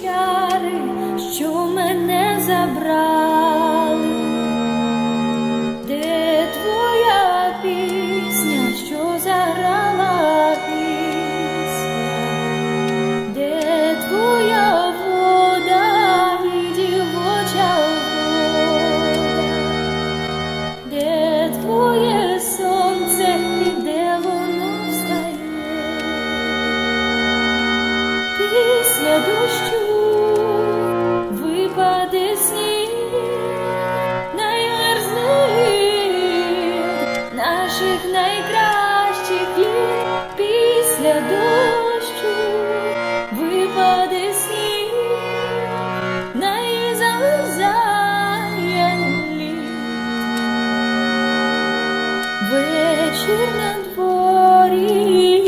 чари, що мене забрали. вечір на дворі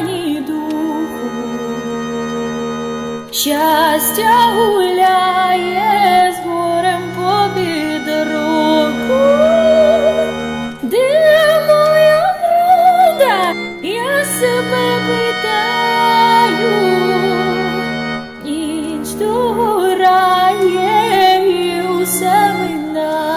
ні духу, щастя гуляє з горем по дорогу, де моя врода, я себе питаю, ніч догорає і усе минає.